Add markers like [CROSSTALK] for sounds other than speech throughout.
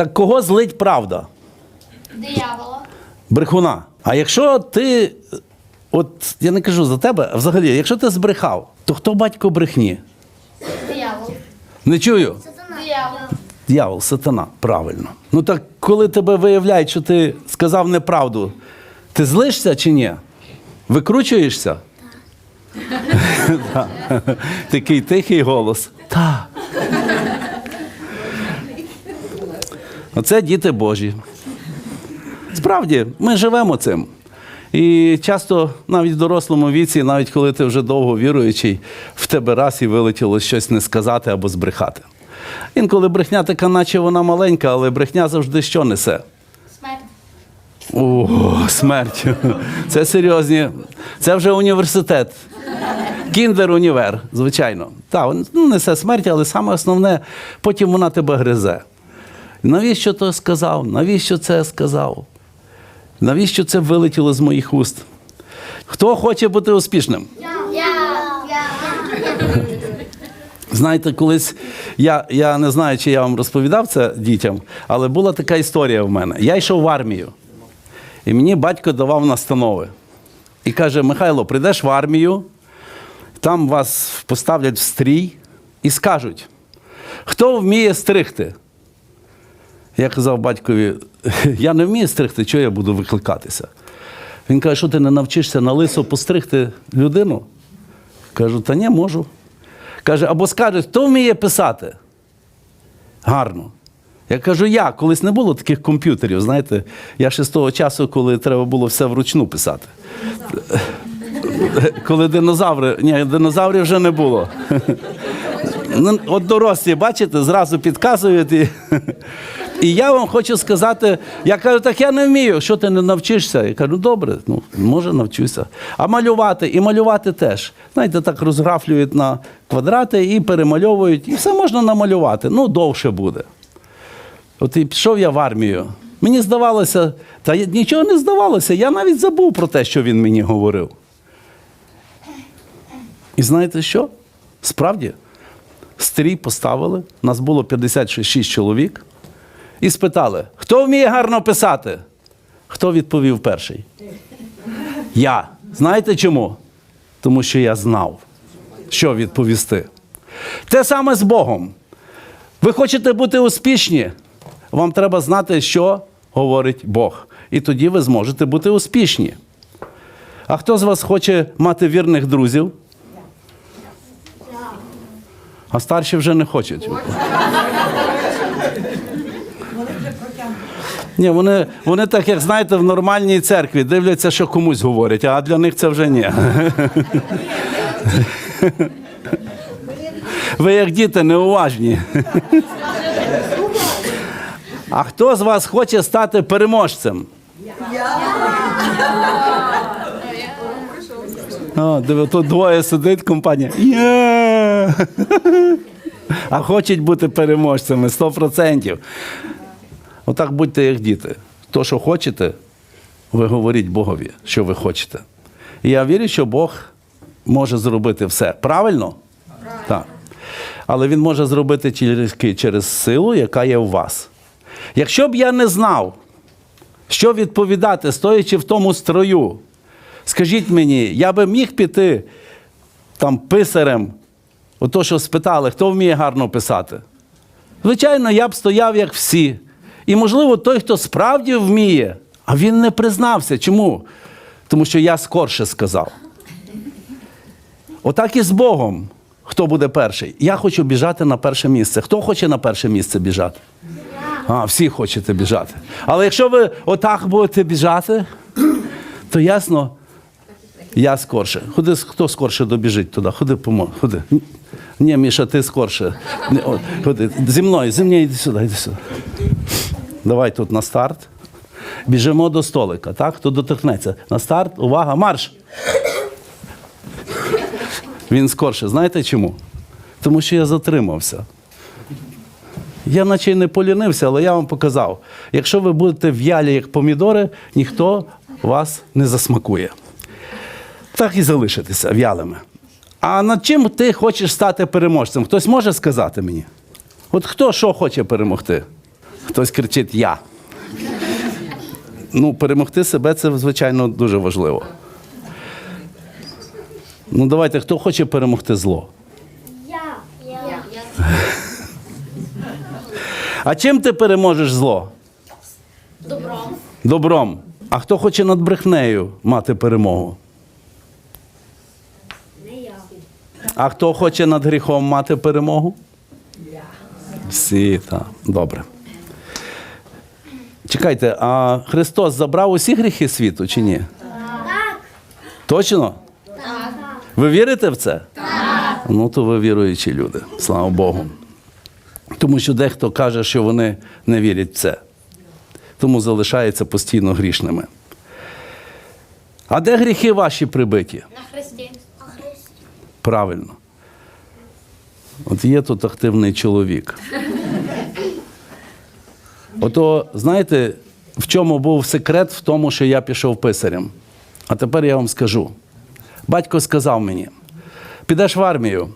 Так кого злить правда? Диявола. Брехуна. А якщо ти, от я не кажу за тебе, а взагалі, якщо ти збрехав, то хто батько брехні? Диявол. Не чую. Диявол. Дьявол, сатана, правильно. Ну так коли тебе виявляють, що ти сказав неправду, ти злишся чи ні? Викручуєшся? Так. [LAUGHS] Такий тихий голос. Так. Оце діти Божі. Справді, ми живемо цим. І часто навіть в дорослому віці, навіть коли ти вже довго віруючий, в тебе раз і вилетіло щось не сказати або збрехати. Інколи брехня така, наче вона маленька, але брехня завжди що несе? Смерть. О, смерть. Це серйозні. Це вже університет. Кіндер універ, звичайно. Так, ну, несе смерть, але саме основне, потім вона тебе гризе. Навіщо то сказав? Навіщо це сказав? Навіщо це вилетіло з моїх уст? Хто хоче бути успішним? Я. Я. Знаєте, колись я, я не знаю, чи я вам розповідав це дітям, але була така історія в мене. Я йшов в армію, і мені батько давав настанови. І каже: Михайло, прийдеш в армію, там вас поставлять в стрій і скажуть, хто вміє стригти? Я казав батькові, [LAUGHS] я не вмію стригти, чого я буду викликатися? Він каже, що ти не навчишся на лисо постригти людину? Кажу, та ні, можу. Каже, або скаже, хто вміє писати? Гарно. Я кажу, я, колись не було таких комп'ютерів, знаєте, я ще з того часу, коли треба було все вручну писати. [LAUGHS] Коли динозаври, ні, динозаврів вже не було. [LAUGHS] Ну, От дорослі, бачите, зразу підказують. І, і я вам хочу сказати, я кажу, так я не вмію, що ти не навчишся? Я кажу, добре, ну, може навчуся. А малювати, і малювати теж. Знаєте, так розграфлюють на квадрати і перемальовують, і все можна намалювати. Ну, довше буде. От і пішов я в армію. Мені здавалося, та нічого не здавалося, я навіть забув про те, що він мені говорив. І знаєте що? Справді, стрій поставили, нас було 56 чоловік, і спитали, хто вміє гарно писати? Хто відповів перший? Я. Знаєте чому? Тому що я знав, що відповісти. Те саме з Богом. Ви хочете бути успішні? Вам треба знати, що говорить Бог. І тоді ви зможете бути успішні. А хто з вас хоче мати вірних друзів? А старші вже не хочуть. Ні, вони, вони так, як знаєте, в нормальній церкві дивляться, що комусь говорять, а для них це вже ні. Ви як діти неуважні. А хто з вас хоче стати переможцем? О, тут двоє сидить компанія. Є! А хочуть бути переможцями 100%. Отак будьте як діти. То, що хочете, ви говоріть Богові, що ви хочете. І я вірю, що Бог може зробити все. Правильно? Так. Але Він може зробити тільки через силу, яка є у вас. Якщо б я не знав, що відповідати, стоячи в тому строю, скажіть мені, я би міг піти там писарем, ото що спитали, хто вміє гарно писати. Звичайно, я б стояв як всі. І, можливо, той, хто справді вміє, а він не признався. Чому? Тому що я скорше сказав. Отак і з Богом. Хто буде перший? Я хочу біжати на перше місце. Хто хоче на перше місце біжати? А, всі хочете біжати. Але якщо ви отак будете біжати, то ясно, я скорше. Ходи, хто скорше добіжить туди? Ходи, помо. Ходи. Ні, Міша, ти скорше. Ходи. Зі мною, зі мною йди сюди, йди сюди. Давай тут на старт. Біжимо до столика, так? Хто доторкнеться. На старт, увага, марш! Він скорше. Знаєте чому? Тому що я затримався. Я наче й не полінився, але я вам показав. Якщо ви будете в'ялі, як помідори, ніхто вас не засмакує. Так і залишитися в'ялими. А над чим ти хочеш стати переможцем? Хтось може сказати мені? От хто що хоче перемогти? Хтось кричить Я. Ну, перемогти себе це, звичайно, дуже важливо. Ну, давайте, хто хоче перемогти зло? Я. Я. А чим ти переможеш зло? Добром. Добром. А хто хоче над брехнею мати перемогу? Не я. А хто хоче над гріхом мати перемогу? Я. Всі, так. Добре. Чекайте, а Христос забрав усі гріхи світу чи ні? Так. Точно? Так. Ви вірите в це? Так. Ну, то ви віруючі люди, слава Богу. Тому що дехто каже, що вони не вірять в це. Тому залишаються постійно грішними. А де гріхи ваші прибиті? На Христі. На Христі. Правильно. От є тут активний чоловік. Ото, знаєте, в чому був секрет в тому, що я пішов писарем. А тепер я вам скажу. Батько сказав мені: підеш в армію.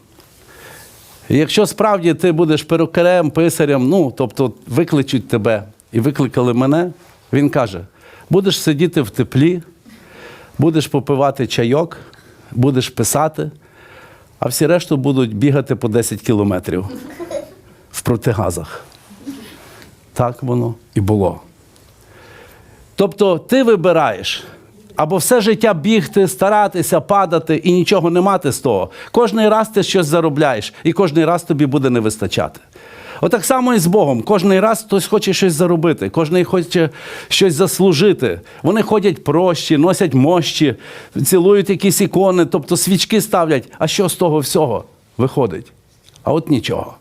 Якщо справді ти будеш перукарем, писарем, ну, тобто викличуть тебе і викликали мене, він каже: будеш сидіти в теплі, будеш попивати чайок, будеш писати, а всі решту будуть бігати по 10 кілометрів в протигазах. Так воно і було. Тобто ти вибираєш або все життя бігти, старатися, падати і нічого не мати з того. Кожний раз ти щось заробляєш, і кожний раз тобі буде не вистачати. Отак само і з Богом. Кожний раз хтось хоче щось заробити, кожен хоче щось заслужити. Вони ходять прощі, носять мощі, цілують якісь ікони, тобто свічки ставлять. А що з того всього виходить? А от нічого.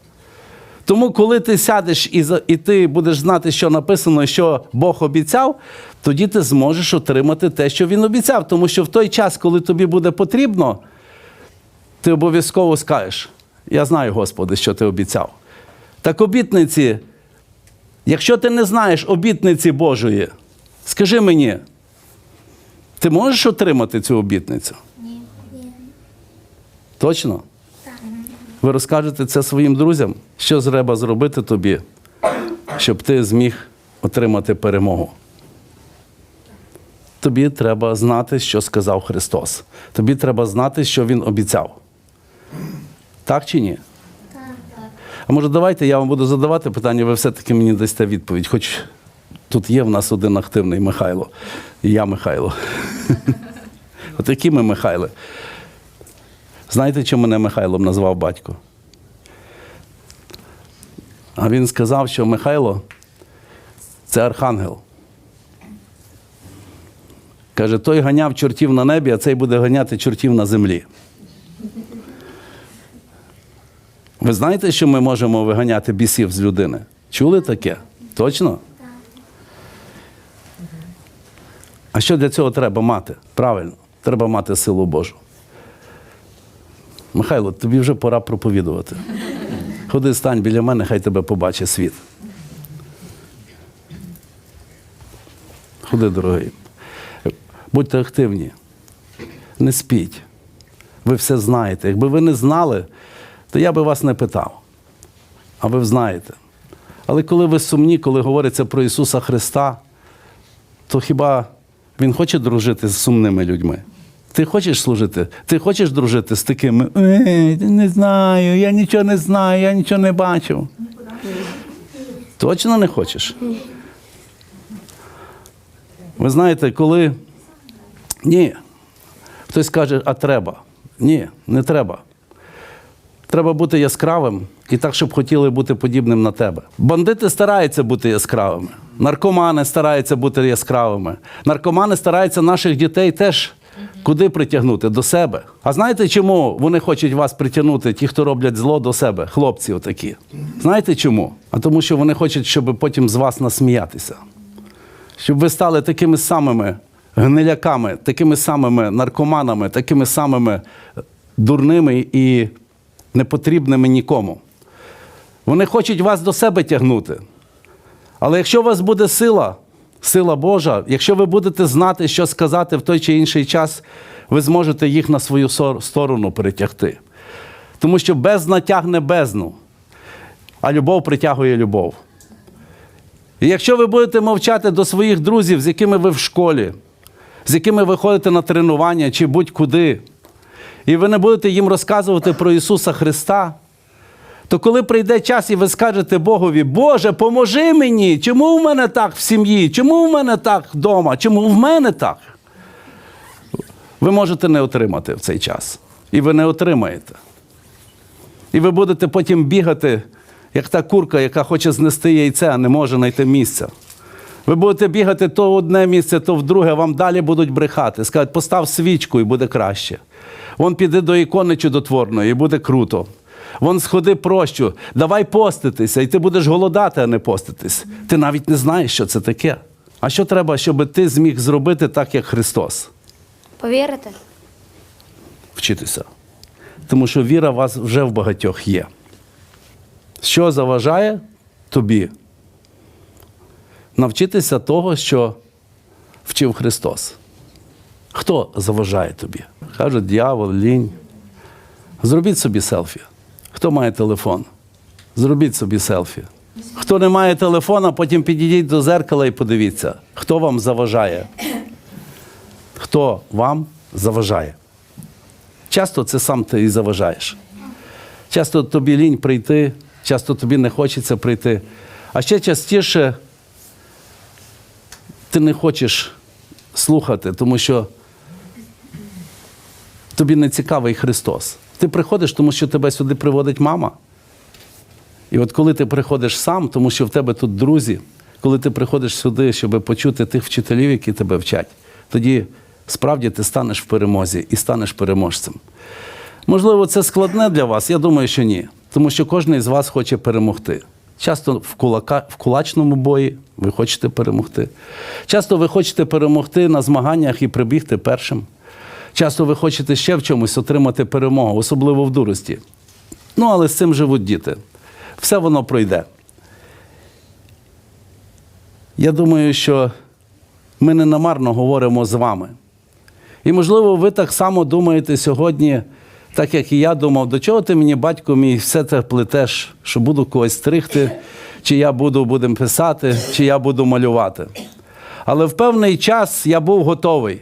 Тому, коли ти сядеш і, і ти будеш знати, що написано, що Бог обіцяв, тоді ти зможеш отримати те, що він обіцяв. Тому що в той час, коли тобі буде потрібно, ти обов'язково скажеш: Я знаю, Господи, що ти обіцяв. Так обітниці, якщо ти не знаєш обітниці Божої, скажи мені, ти можеш отримати цю обітницю? Ні. Ні. Точно? Ви розкажете це своїм друзям, що треба зробити тобі, щоб ти зміг отримати перемогу. Тобі треба знати, що сказав Христос. Тобі треба знати, що Він обіцяв. Так чи ні? А може, давайте я вам буду задавати питання, ви все-таки мені дасте відповідь. Хоч тут є в нас один активний Михайло, і я Михайло. [LAUGHS] От які ми Михайли. Знаєте, чому мене Михайлом назвав батько? А він сказав, що Михайло це архангел. Каже, той ганяв чортів на небі, а цей буде ганяти чортів на землі. Ви знаєте, що ми можемо виганяти бісів з людини? Чули таке? Точно? А що для цього треба мати? Правильно, треба мати силу Божу. Михайло, тобі вже пора проповідувати. Ходи, стань біля мене, хай тебе побачить світ. Ходи, дорогий. Будьте активні. Не спіть. Ви все знаєте. Якби ви не знали, то я би вас не питав. А ви знаєте. Але коли ви сумні, коли говориться про Ісуса Христа, то хіба Він хоче дружити з сумними людьми? Ти хочеш служити? Ти хочеш дружити з такими? «Ей, не знаю, я нічого не знаю, я нічого не бачив. Точно не хочеш? Ви знаєте, коли. Ні. Хтось каже, а треба. Ні, не треба. Треба бути яскравим і так, щоб хотіли бути подібним на тебе. Бандити стараються бути яскравими. Наркомани стараються бути яскравими. Наркомани стараються наших дітей теж куди притягнути? До себе. А знаєте, чому вони хочуть вас притягнути, ті, хто роблять зло до себе, хлопці отакі? Знаєте чому? А тому, що вони хочуть, щоб потім з вас насміятися. Щоб ви стали такими самими гниляками, такими самими наркоманами, такими самими дурними і непотрібними нікому. Вони хочуть вас до себе тягнути. Але якщо у вас буде сила, сила Божа, якщо ви будете знати, що сказати в той чи інший час, ви зможете їх на свою сторону перетягти. Тому що бездна тягне бездну, а любов притягує любов. І якщо ви будете мовчати до своїх друзів, з якими ви в школі, з якими ви ходите на тренування чи будь-куди, і ви не будете їм розказувати про Ісуса Христа, то коли прийде час і ви скажете Богові, Боже, поможи мені, чому в мене так в сім'ї, чому в мене так вдома, чому в мене так? Ви можете не отримати в цей час. І ви не отримаєте. І ви будете потім бігати, як та курка, яка хоче знести яйце, а не може знайти місця. Ви будете бігати то в одне місце, то в друге, вам далі будуть брехати. Скажуть, постав свічку і буде краще. Вон піди до ікони чудотворної, і буде круто. Вон сходи прощу, давай поститися, і ти будеш голодати, а не поститись. Ти навіть не знаєш, що це таке. А що треба, щоб ти зміг зробити так, як Христос? Повірите? Вчитися. Тому що віра у вас вже в багатьох є. Що заважає тобі? Навчитися того, що вчив Христос. Хто заважає тобі? Кажуть, дьявол, лінь. Зробіть собі селфі. Хто має телефон? Зробіть собі селфі. Хто не має телефона, потім підійдіть до зеркала і подивіться, хто вам заважає. Хто вам заважає? Часто це сам ти і заважаєш. Часто тобі лінь прийти, часто тобі не хочеться прийти. А ще частіше ти не хочеш слухати, тому що тобі не цікавий Христос. Ти приходиш, тому що тебе сюди приводить мама. І от коли ти приходиш сам, тому що в тебе тут друзі, коли ти приходиш сюди, щоб почути тих вчителів, які тебе вчать, тоді справді ти станеш в перемозі і станеш переможцем. Можливо, це складне для вас? Я думаю, що ні. Тому що кожен із вас хоче перемогти. Часто в, кулака, в кулачному бої ви хочете перемогти. Часто ви хочете перемогти на змаганнях і прибігти першим. Часто ви хочете ще в чомусь отримати перемогу, особливо в дурості. Ну, але з цим живуть діти. Все воно пройде. Я думаю, що ми не намарно говоримо з вами. І, можливо, ви так само думаєте сьогодні, так як і я думав, до чого ти мені, батько мій, все це плетеш, що буду когось стригти, чи я буду будем писати, чи я буду малювати. Але в певний час я був готовий.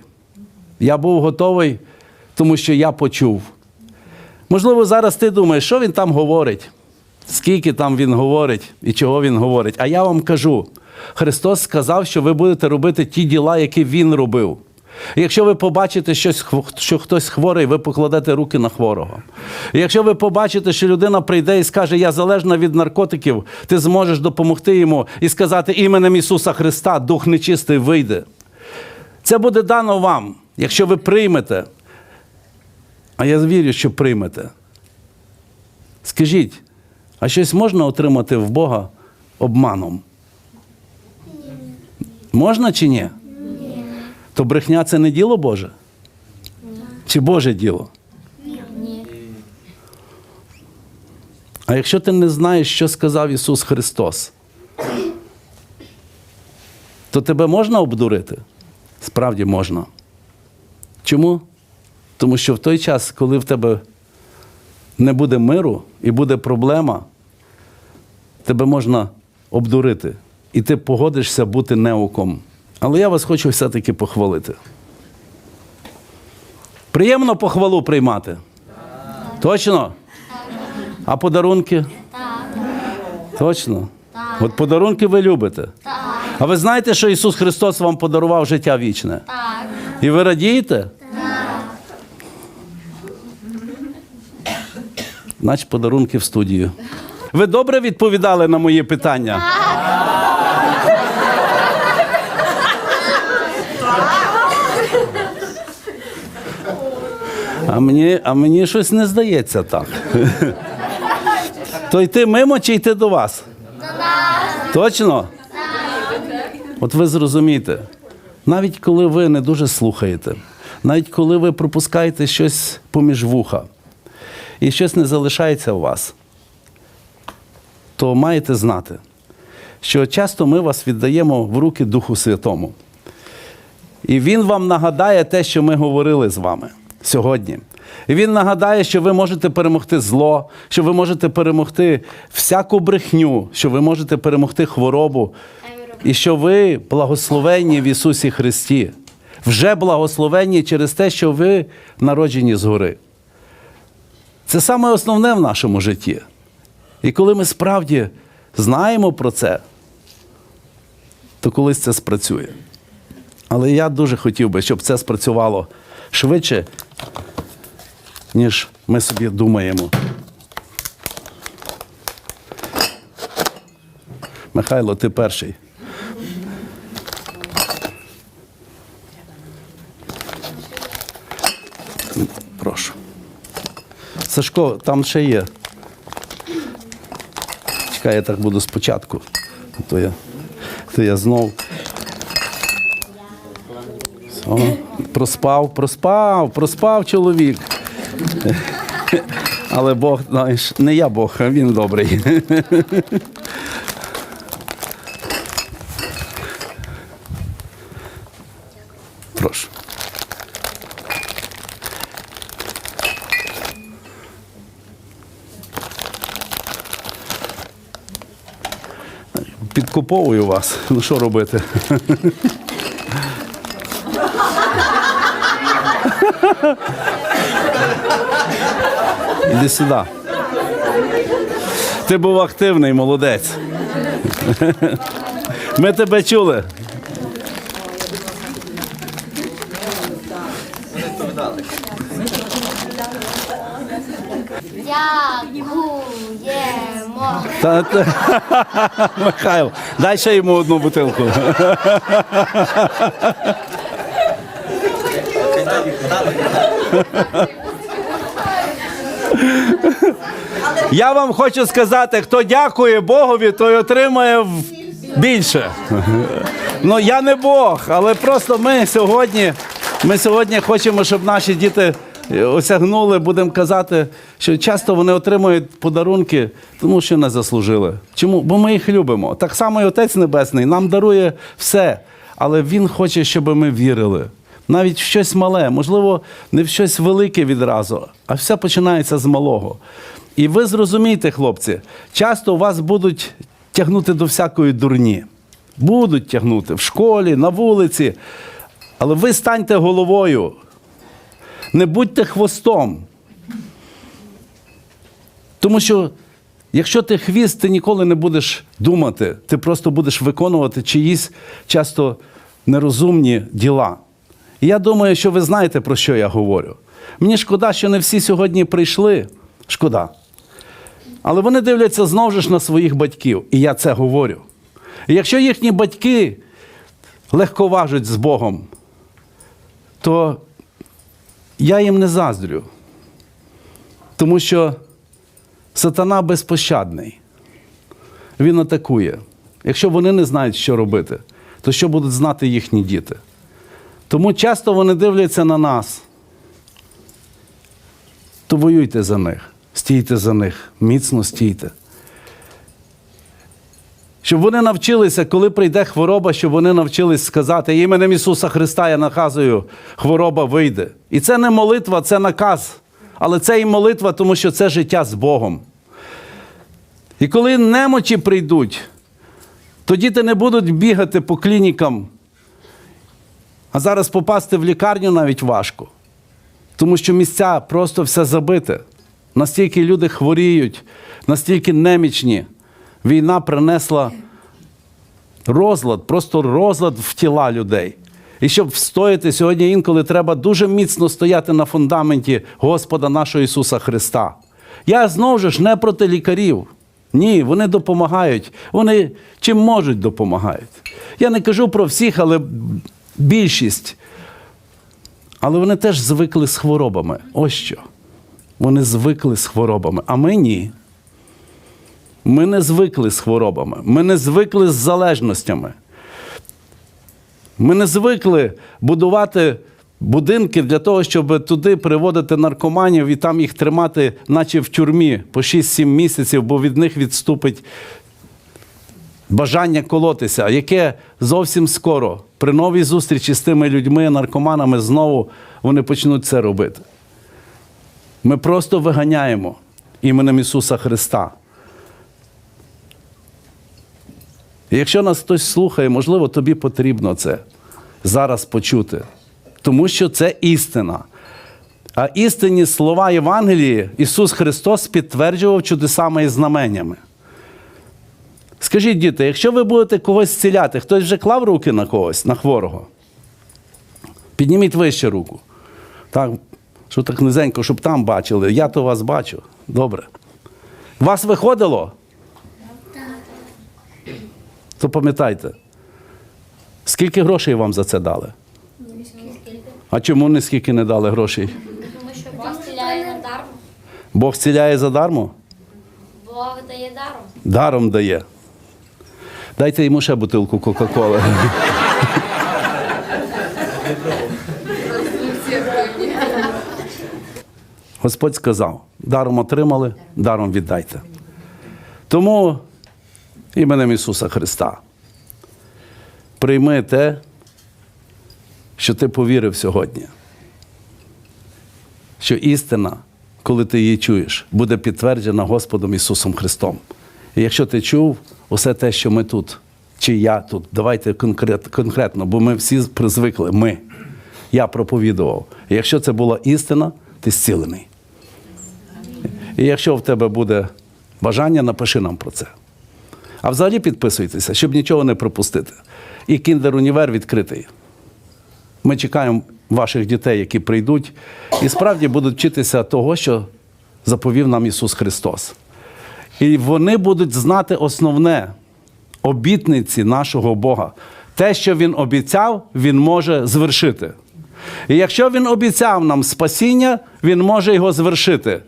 Я був готовий, тому що я почув. Можливо, зараз ти думаєш, що він там говорить, скільки там він говорить і чого він говорить. А я вам кажу: Христос сказав, що ви будете робити ті діла, які Він робив. Якщо ви побачите щось, що хтось хворий, ви покладете руки на хворого. Якщо ви побачите, що людина прийде і скаже, я залежна від наркотиків, ти зможеш допомогти йому і сказати іменем Ісуса Христа, Дух нечистий вийде. Це буде дано вам, якщо ви приймете. А я вірю, що приймете. Скажіть, а щось можна отримати в Бога обманом? Можна чи ні? То брехня це не діло Боже? Чи Боже діло? Ні. А якщо ти не знаєш, що сказав Ісус Христос, то тебе можна обдурити? Справді можна. Чому? Тому що в той час, коли в тебе не буде миру і буде проблема, тебе можна обдурити. І ти погодишся бути неуком. Але я вас хочу все-таки похвалити. Приємно похвалу приймати? Точно? А подарунки? Точно? От подарунки ви любите. А ви знаєте, що Ісус Христос вам подарував життя вічне? Так. І ви радієте? Значить, подарунки в студію. Ви добре відповідали на мої питання? А мені, а мені щось не здається так. То йти мимо чи йти до вас? До нас. Точно? От ви зрозумієте, навіть коли ви не дуже слухаєте, навіть коли ви пропускаєте щось поміж вуха, і щось не залишається у вас, то маєте знати, що часто ми вас віддаємо в руки Духу Святому. І Він вам нагадає те, що ми говорили з вами сьогодні. І Він нагадає, що ви можете перемогти зло, що ви можете перемогти всяку брехню, що ви можете перемогти хворобу. І що ви благословенні в Ісусі Христі. Вже благословенні через те, що ви народжені згори. Це саме основне в нашому житті. І коли ми справді знаємо про це, то колись це спрацює. Але я дуже хотів би, щоб це спрацювало швидше, ніж ми собі думаємо. Михайло, ти перший. Прошу. Сашко, там ще є. Чекай, я так буду спочатку. То я, то я знов. Все. Проспав, проспав, проспав чоловік. Але Бог, знаєш, не я Бог, а він добрий. Прошу. Підкуповую вас. Ну що робити? Іди сюди. Ти був активний, молодець. Ми тебе чули. Дякуємо. Та, та, Михайло, дай ще йому одну бутилку. Я вам хочу сказати, хто дякує Богові, той отримає більше. Ну я не Бог, але просто ми сьогодні, ми сьогодні хочемо, щоб наші діти осягнули, будемо казати, що часто вони отримують подарунки, тому що не заслужили. Чому? Бо ми їх любимо. Так само і Отець Небесний нам дарує все, але Він хоче, щоб ми вірили. Навіть в щось мале, можливо, не в щось велике відразу, а все починається з малого. І ви зрозумієте, хлопці, часто вас будуть тягнути до всякої дурні. Будуть тягнути в школі, на вулиці. Але ви станьте головою. Не будьте хвостом. Тому що якщо ти хвіст, ти ніколи не будеш думати, ти просто будеш виконувати чиїсь часто нерозумні діла. І я думаю, що ви знаєте, про що я говорю. Мені шкода, що не всі сьогодні прийшли. Шкода. Але вони дивляться знову ж на своїх батьків. І я це говорю. І якщо їхні батьки легковажать з Богом, то я їм не заздрю. Тому що сатана безпощадний. Він атакує. Якщо вони не знають, що робити, то що будуть знати їхні діти? Тому часто вони дивляться на нас. То воюйте за них, стійте за них, міцно стійте. Щоб вони навчилися, коли прийде хвороба, щоб вони навчились сказати іменем Ісуса Христа я наказую, хвороба вийде. І це не молитва, це наказ. Але це і молитва, тому що це життя з Богом. І коли немочі прийдуть, то діти не будуть бігати по клінікам. А зараз попасти в лікарню навіть важко. Тому що місця просто все забите. Настільки люди хворіють, настільки немічні. Війна принесла розлад, просто розлад в тіла людей. І щоб встояти сьогодні інколи треба дуже міцно стояти на фундаменті Господа нашого Ісуса Христа. Я знову ж не проти лікарів. Ні, вони допомагають. Вони чим можуть допомагають. Я не кажу про всіх, але більшість. Але вони теж звикли з хворобами. Ось що. Вони звикли з хворобами, а ми ні. Ми не звикли з хворобами, ми не звикли з залежностями. Ми не звикли будувати будинки для того, щоб туди приводити наркоманів і там їх тримати, наче в тюрмі по 6-7 місяців, бо від них відступить бажання колотися, яке зовсім скоро при новій зустрічі з тими людьми, наркоманами, знову вони почнуть це робити. Ми просто виганяємо іменем Ісуса Христа. Якщо нас хтось слухає, можливо, тобі потрібно це зараз почути. Тому що це істина. А істинні слова Євангелії Ісус Христос підтверджував чудесами і знаменнями. Скажіть, діти, якщо ви будете когось зціляти, хтось вже клав руки на когось, на хворого? Підніміть вище руку. Так, що так низенько, щоб там бачили. Я то вас бачу. Добре. Вас виходило? То пам'ятайте, скільки грошей вам за це дали? А чому не скільки не дали грошей? Тому що Бог стріляє на даром. Бог зціляє задармо? Бог дає даром. Даром дає. Дайте йому ще бутилку Кока-Коли. Господь сказав: даром отримали, даром віддайте. Тому іменем Ісуса Христа прийми те, що ти повірив сьогодні. Що істина, коли ти її чуєш, буде підтверджена Господом Ісусом Христом. І якщо ти чув усе те, що ми тут, чи я тут, давайте конкрет, конкретно, бо ми всі призвикли, ми. Я проповідував. І якщо це була істина, ти зцілений. І якщо в тебе буде бажання, напиши нам про це. А взагалі підписуйтеся, щоб нічого не пропустити. І Кіндер Універ відкритий. Ми чекаємо ваших дітей, які прийдуть, і справді будуть вчитися того, що заповів нам Ісус Христос. І вони будуть знати основне обітниці нашого Бога. Те, що Він обіцяв, Він може звершити. І якщо Він обіцяв нам спасіння, Він може його звершити.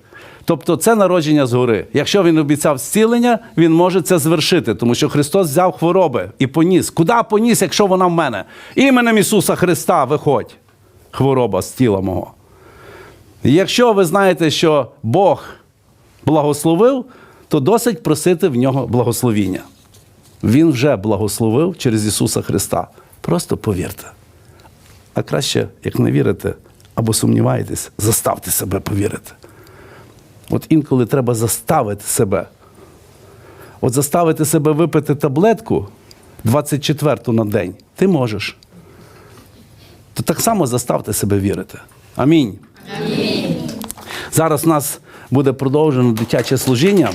Тобто це народження згори. Якщо він обіцяв зцілення, він може це звершити, тому що Христос взяв хвороби і поніс. Куди поніс, якщо вона в мене? Іменем Ісуса Христа виходь, хвороба з тіла мого. Якщо ви знаєте, що Бог благословив, то досить просити в нього благословіння. Він вже благословив через Ісуса Христа. Просто повірте. А краще, як не вірите або сумніваєтесь, заставте себе повірити. От інколи треба заставити себе. От заставити себе випити таблетку 24 на день, ти можеш. То так само заставте себе вірити. Амінь. Амінь. Зараз у нас буде продовжено дитяче служіння.